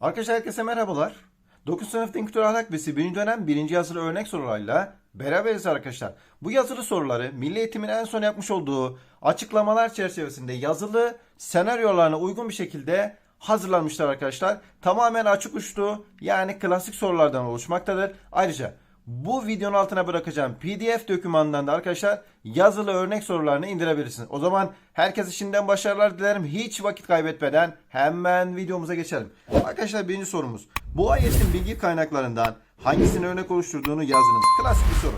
Arkadaşlar herkese merhabalar. 9 sınıf din kültür ahlak bilgisi 1. dönem 1. yazılı örnek sorularıyla beraberiz arkadaşlar. Bu yazılı soruları Milli Eğitim'in en son yapmış olduğu açıklamalar çerçevesinde yazılı senaryolarına uygun bir şekilde hazırlanmışlar arkadaşlar. Tamamen açık uçlu yani klasik sorulardan oluşmaktadır. Ayrıca bu videonun altına bırakacağım PDF dokümanından da arkadaşlar yazılı örnek sorularını indirebilirsiniz. O zaman herkese şimdiden başarılar dilerim. Hiç vakit kaybetmeden hemen videomuza geçelim. Arkadaşlar birinci sorumuz. Bu ayetin bilgi kaynaklarından hangisini örnek oluşturduğunu yazınız. Klasik bir soru.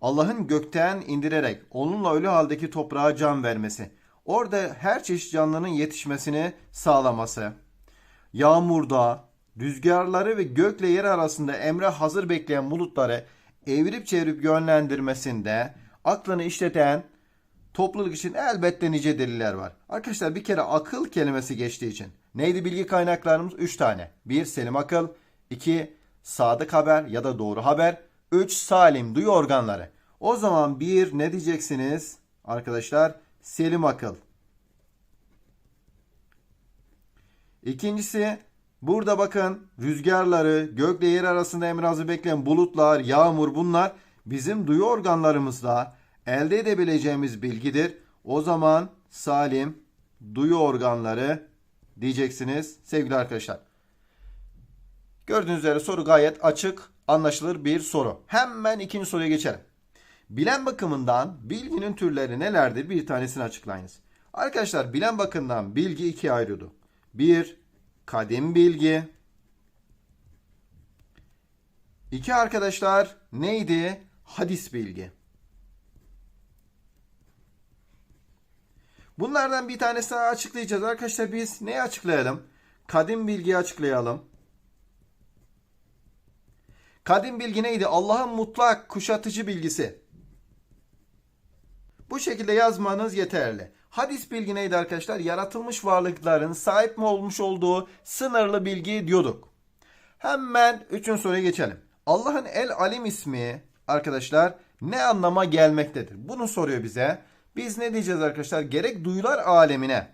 Allah'ın gökten indirerek onunla ölü haldeki toprağa can vermesi. Orada her çeşit canlının yetişmesini sağlaması. Yağmurda, rüzgarları ve gökle yer arasında emre hazır bekleyen bulutları evirip çevirip yönlendirmesinde aklını işleten topluluk için elbette nice deliller var. Arkadaşlar bir kere akıl kelimesi geçtiği için. Neydi bilgi kaynaklarımız? 3 tane. 1. Selim akıl. 2. Sadık haber ya da doğru haber. 3. Salim duyu organları. O zaman bir ne diyeceksiniz arkadaşlar? Selim akıl. İkincisi burada bakın rüzgarları, gökle yer arasında emrazı bekleyen bulutlar, yağmur bunlar bizim duyu organlarımızla elde edebileceğimiz bilgidir. O zaman salim duyu organları diyeceksiniz sevgili arkadaşlar. Gördüğünüz üzere soru gayet açık, anlaşılır bir soru. Hemen ikinci soruya geçelim. Bilen bakımından bilginin türleri nelerdir? Bir tanesini açıklayınız. Arkadaşlar bilen bakımından bilgi ikiye ayrıldı. Bir, kadim bilgi. İki arkadaşlar neydi? Hadis bilgi. Bunlardan bir tanesini açıklayacağız. Arkadaşlar biz neyi açıklayalım? Kadim bilgiyi açıklayalım. Kadim bilgi neydi? Allah'ın mutlak kuşatıcı bilgisi. Bu şekilde yazmanız yeterli. Hadis bilgi neydi arkadaşlar? Yaratılmış varlıkların sahip mi olmuş olduğu sınırlı bilgi diyorduk. Hemen üçüncü soruya geçelim. Allah'ın El Alim ismi arkadaşlar ne anlama gelmektedir? Bunu soruyor bize. Biz ne diyeceğiz arkadaşlar? Gerek duyular alemine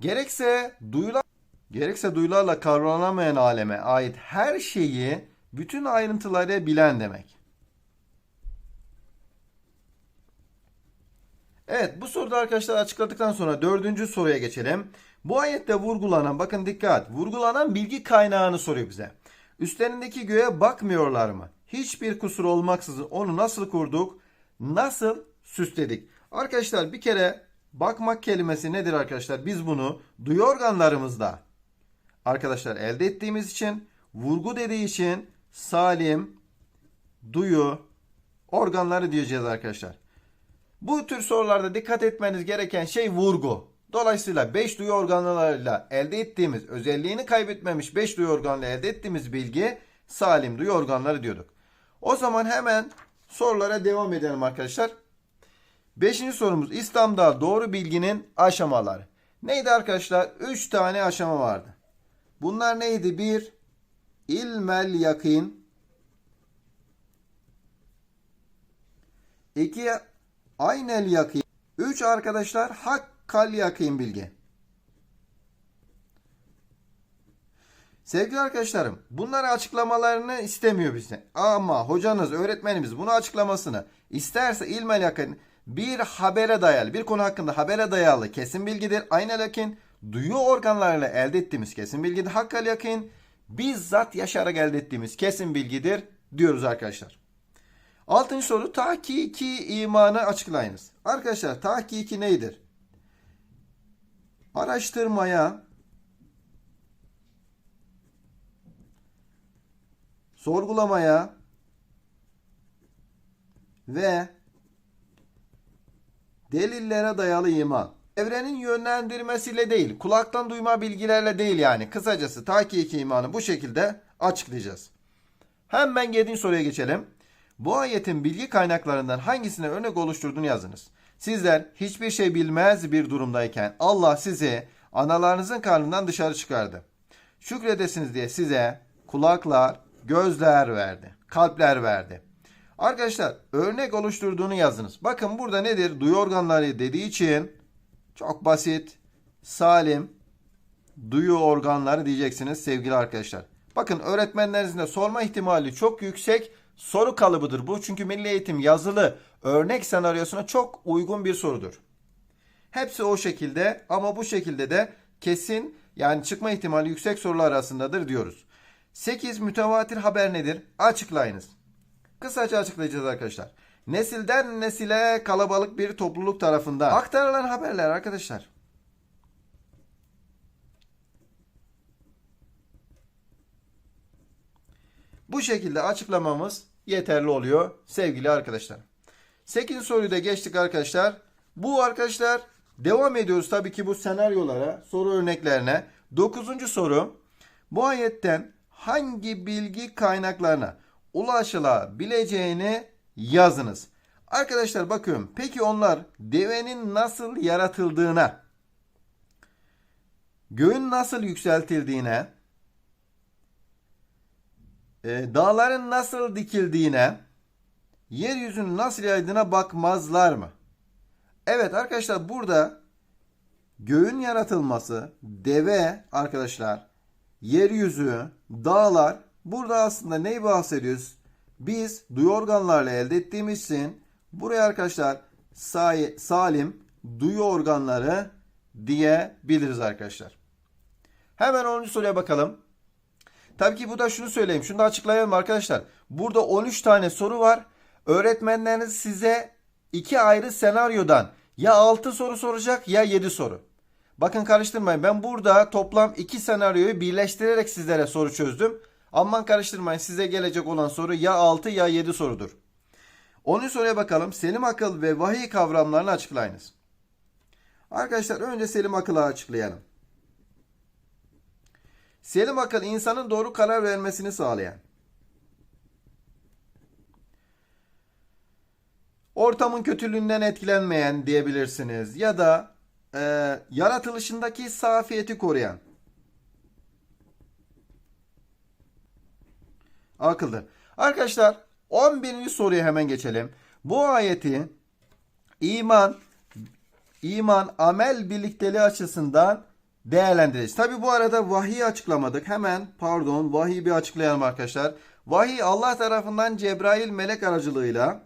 gerekse duyular gerekse duyularla kavranamayan aleme ait her şeyi bütün ayrıntılarıyla bilen demek. Evet bu soruda arkadaşlar açıkladıktan sonra dördüncü soruya geçelim. Bu ayette vurgulanan bakın dikkat vurgulanan bilgi kaynağını soruyor bize. Üstlerindeki göğe bakmıyorlar mı? Hiçbir kusur olmaksızın onu nasıl kurduk? Nasıl süsledik? Arkadaşlar bir kere bakmak kelimesi nedir arkadaşlar? Biz bunu duyu organlarımızda arkadaşlar elde ettiğimiz için vurgu dediği için salim duyu organları diyeceğiz arkadaşlar. Bu tür sorularda dikkat etmeniz gereken şey vurgu. Dolayısıyla 5 duyu organlarıyla elde ettiğimiz özelliğini kaybetmemiş 5 duyu organıyla elde ettiğimiz bilgi salim duyu organları diyorduk. O zaman hemen sorulara devam edelim arkadaşlar. Beşinci sorumuz İslam'da doğru bilginin aşamaları. Neydi arkadaşlar? 3 tane aşama vardı. Bunlar neydi? Bir, ilmel yakin. İki, aynel yakin. Üç arkadaşlar hakkal yakin bilgi. Sevgili arkadaşlarım, bunları açıklamalarını istemiyor bizden. Ama hocanız, öğretmenimiz bunu açıklamasını isterse ilmel yakın bir habere dayalı, bir konu hakkında habere dayalı kesin bilgidir. Aynel yakin duyu organlarıyla elde ettiğimiz kesin bilgidir. Hakkal yakin bizzat yaşayarak elde ettiğimiz kesin bilgidir diyoruz arkadaşlar. Altıncı soru tahkiki imanı açıklayınız. Arkadaşlar tahkiki nedir? Araştırmaya, sorgulamaya ve delillere dayalı iman. Evrenin yönlendirmesiyle değil, kulaktan duyma bilgilerle değil yani. Kısacası tahkiki imanı bu şekilde açıklayacağız. Hemen 7. soruya geçelim. Bu ayetin bilgi kaynaklarından hangisine örnek oluşturduğunu yazınız. Sizler hiçbir şey bilmez bir durumdayken Allah sizi analarınızın karnından dışarı çıkardı. Şükredesiniz diye size kulaklar, gözler verdi, kalpler verdi. Arkadaşlar örnek oluşturduğunu yazınız. Bakın burada nedir? Duyu organları dediği için çok basit, salim, duyu organları diyeceksiniz sevgili arkadaşlar. Bakın öğretmenlerinizin de sorma ihtimali çok yüksek soru kalıbıdır bu. Çünkü milli eğitim yazılı örnek senaryosuna çok uygun bir sorudur. Hepsi o şekilde ama bu şekilde de kesin yani çıkma ihtimali yüksek sorular arasındadır diyoruz. 8 mütevatir haber nedir? Açıklayınız. Kısaca açıklayacağız arkadaşlar. Nesilden nesile kalabalık bir topluluk tarafından aktarılan haberler arkadaşlar. Bu şekilde açıklamamız yeterli oluyor sevgili arkadaşlar. 8. soruyu da geçtik arkadaşlar. Bu arkadaşlar devam ediyoruz tabii ki bu senaryolara, soru örneklerine. 9. soru. Bu ayetten hangi bilgi kaynaklarına ulaşılabileceğini yazınız. Arkadaşlar bakıyorum. Peki onlar devenin nasıl yaratıldığına, göğün nasıl yükseltildiğine, e, dağların nasıl dikildiğine, yeryüzünün nasıl yaydığına bakmazlar mı? Evet arkadaşlar burada göğün yaratılması, deve arkadaşlar, yeryüzü, dağlar burada aslında neyi bahsediyoruz? Biz duyu organlarla elde ettiğimiz için buraya arkadaşlar salim duyu organları diyebiliriz arkadaşlar. Hemen 10. soruya bakalım. Tabii ki bu da şunu söyleyeyim. Şunu da açıklayalım arkadaşlar. Burada 13 tane soru var. Öğretmenleriniz size iki ayrı senaryodan ya 6 soru soracak ya 7 soru. Bakın karıştırmayın. Ben burada toplam 2 senaryoyu birleştirerek sizlere soru çözdüm. Aman karıştırmayın. Size gelecek olan soru ya 6 ya 7 sorudur. 10. soruya bakalım. Selim akıl ve vahiy kavramlarını açıklayınız. Arkadaşlar önce selim akılı açıklayalım. Selim akıl insanın doğru karar vermesini sağlayan. Ortamın kötülüğünden etkilenmeyen diyebilirsiniz. Ya da e, yaratılışındaki safiyeti koruyan. Akıldır. Arkadaşlar 11. soruya hemen geçelim. Bu ayeti iman, iman, amel birlikteliği açısından değerlendireceğiz. Tabi bu arada vahiy açıklamadık. Hemen pardon vahiy bir açıklayalım arkadaşlar. Vahiy Allah tarafından Cebrail melek aracılığıyla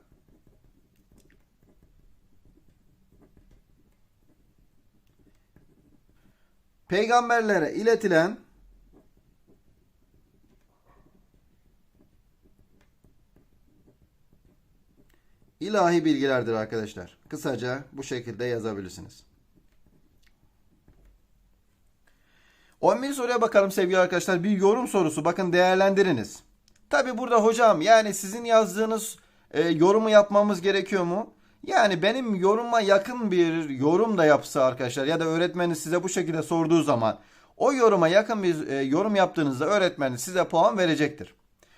peygamberlere iletilen ilahi bilgilerdir arkadaşlar. Kısaca bu şekilde yazabilirsiniz. 11 soruya bakalım sevgili arkadaşlar. Bir yorum sorusu. Bakın değerlendiriniz. Tabi burada hocam yani sizin yazdığınız e, yorumu yapmamız gerekiyor mu? Yani benim yoruma yakın bir yorum da yapsa arkadaşlar ya da öğretmeniniz size bu şekilde sorduğu zaman o yoruma yakın bir e, yorum yaptığınızda öğretmeniniz size puan verecektir.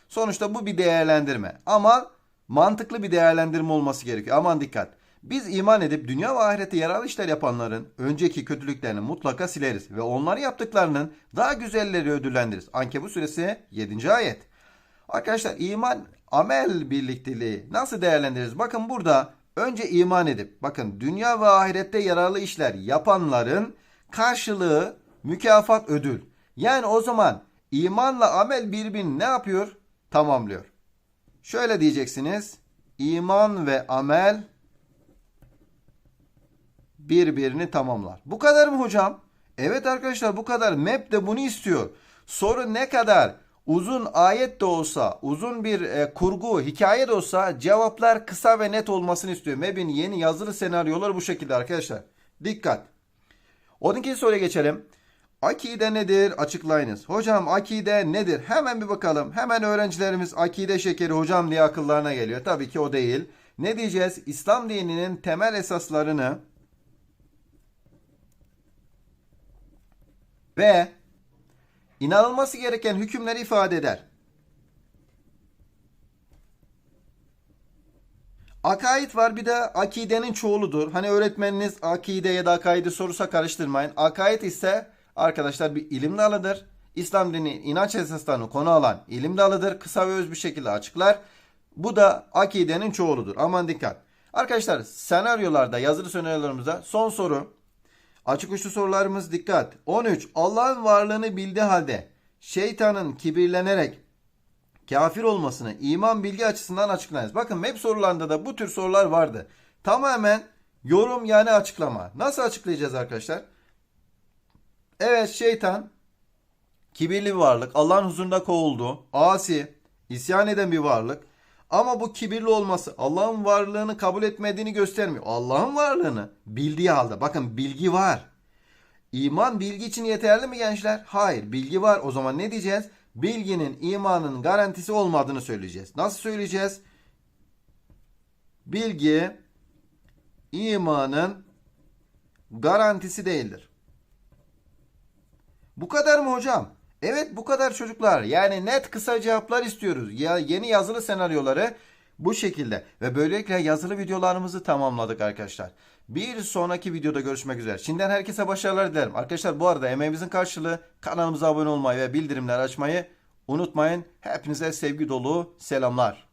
Sonuçta bu bir değerlendirme ama mantıklı bir değerlendirme olması gerekiyor. Aman dikkat. Biz iman edip dünya ve ahirette yararlı işler yapanların önceki kötülüklerini mutlaka sileriz ve onları yaptıklarının daha güzelleri ödüllendiririz. Ankebut suresi 7. ayet. Arkadaşlar iman amel birlikteliği nasıl değerlendiririz? Bakın burada önce iman edip bakın dünya ve ahirette yararlı işler yapanların karşılığı mükafat ödül. Yani o zaman imanla amel birbirini ne yapıyor? Tamamlıyor. Şöyle diyeceksiniz. İman ve amel birbirini tamamlar. Bu kadar mı hocam? Evet arkadaşlar bu kadar. Map de bunu istiyor. Soru ne kadar uzun ayet de olsa, uzun bir e, kurgu, hikaye de olsa cevaplar kısa ve net olmasını istiyor. Map'in yeni yazılı senaryoları bu şekilde arkadaşlar. Dikkat. 12. soruya geçelim. Akide nedir? Açıklayınız. Hocam akide nedir? Hemen bir bakalım. Hemen öğrencilerimiz akide şekeri hocam diye akıllarına geliyor. Tabii ki o değil. Ne diyeceğiz? İslam dininin temel esaslarını ve inanılması gereken hükümleri ifade eder. Akaid var bir de akidenin çoğuludur. Hani öğretmeniniz akide ya da akaidi sorusa karıştırmayın. Akaid ise arkadaşlar bir ilim dalıdır. İslam dini inanç esaslarını konu alan ilim dalıdır. Kısa ve öz bir şekilde açıklar. Bu da akidenin çoğuludur. Aman dikkat. Arkadaşlar senaryolarda yazılı senaryolarımızda son soru. Açık uçlu sorularımız dikkat. 13. Allah'ın varlığını bildiği halde şeytanın kibirlenerek kafir olmasını iman bilgi açısından açıklayınız. Bakın web sorularında da bu tür sorular vardı. Tamamen yorum yani açıklama. Nasıl açıklayacağız arkadaşlar? Evet şeytan kibirli bir varlık. Allah'ın huzurunda kovuldu. Asi, isyan eden bir varlık. Ama bu kibirli olması Allah'ın varlığını kabul etmediğini göstermiyor. Allah'ın varlığını bildiği halde. Bakın bilgi var. İman bilgi için yeterli mi gençler? Hayır. Bilgi var. O zaman ne diyeceğiz? Bilginin imanın garantisi olmadığını söyleyeceğiz. Nasıl söyleyeceğiz? Bilgi imanın garantisi değildir. Bu kadar mı hocam? Evet bu kadar çocuklar. Yani net kısa cevaplar istiyoruz. Ya yeni yazılı senaryoları bu şekilde ve böylelikle yazılı videolarımızı tamamladık arkadaşlar. Bir sonraki videoda görüşmek üzere. Şimdiden herkese başarılar dilerim. Arkadaşlar bu arada emeğimizin karşılığı kanalımıza abone olmayı ve bildirimler açmayı unutmayın. Hepinize sevgi dolu selamlar.